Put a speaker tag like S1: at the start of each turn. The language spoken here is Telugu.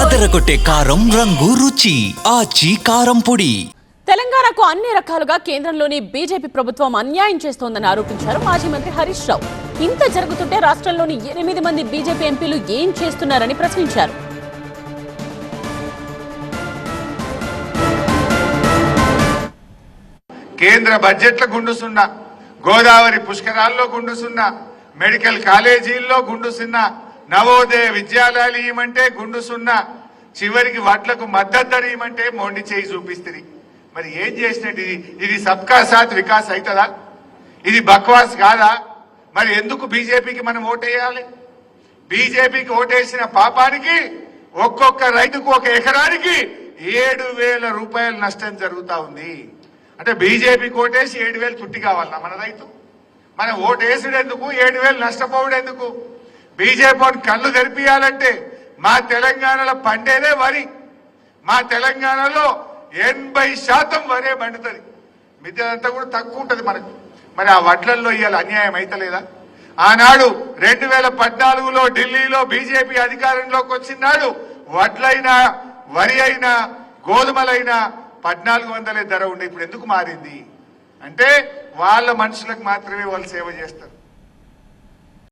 S1: అదరగొట్టే కారం రంగు రుచి ఆచి కారం పొడి.
S2: తెలంగాణకు అన్ని రకాలుగా కేంద్రంలోని బీజేపీ ప్రభుత్వం అన్యాయం చేస్తోందని ఆరోపించారు మాజీ మంత్రి హరీష్ రావు. ఇంత జరుగుతుంటే రాష్ట్రంలోని ఎనిమిది మంది బీజేపీ ఎంపీలు ఏం చేస్తున్నారని ప్రశ్నించారు.
S3: కేంద్ర బడ్జెట్ల గుండు సున్నా గోదావరి పుష్కరాల్లో గుండు సున్నా మెడికల్ కాలేజీల్లో గుండు సున్నా నవోదయ విద్యాలయాలు ఇవ్వమంటే గుండు సున్నా చివరికి వాట్లకు మద్దతు ధర ఇవ్వమంటే మొండి చేయి చూపిస్తుంది. మరి ఏం చేసినట్టు ఇది? ఇది సబ్కా సాత్ వికాస్ అవుతుందా ఇది బక్వాస్ కాదా? మరి ఎందుకు బీజేపీకి మనం ఓటేయాలి? బీజేపీకి ఓటేసిన పాపానికి ఒక్కొక్క రైతుకు ఒక ఎకరానికి ఏడు వేల రూపాయల నష్టం జరుగుతా ఉంది. అంటే బీజేపీకి ఓటేసి ఏడు వేలు చుట్టి కావాలన్నా మన రైతు? మనం ఓటేసుడు ఎందుకు ఏడు వేలు నష్టపోవడం ఎందుకు బీజేపీని కళ్ళు తెరిపియాలంటే మా తెలంగాణలో పండేదే వరి. మా తెలంగాణలో ఎనభై శాతం వరే పండుతుంది. మిగతాదంతా కూడా తక్కువ ఉంటుంది మనకు. మరి ఆ వడ్లల్లో ఇవాళ అన్యాయం అయితలేదా? ఆనాడు రెండు వేల పద్నాలుగులో ఢిల్లీలో బీజేపీ అధికారంలోకి వచ్చిన నాడు వడ్లైనా వరి అయినా గోధుమలైనా పద్నాలుగు వందలే ధర ఉండే. ఇప్పుడు ఎందుకు మారింది? అంటే వాళ్ళ మనుషులకు మాత్రమే వాళ్ళు సేవ చేస్తారు.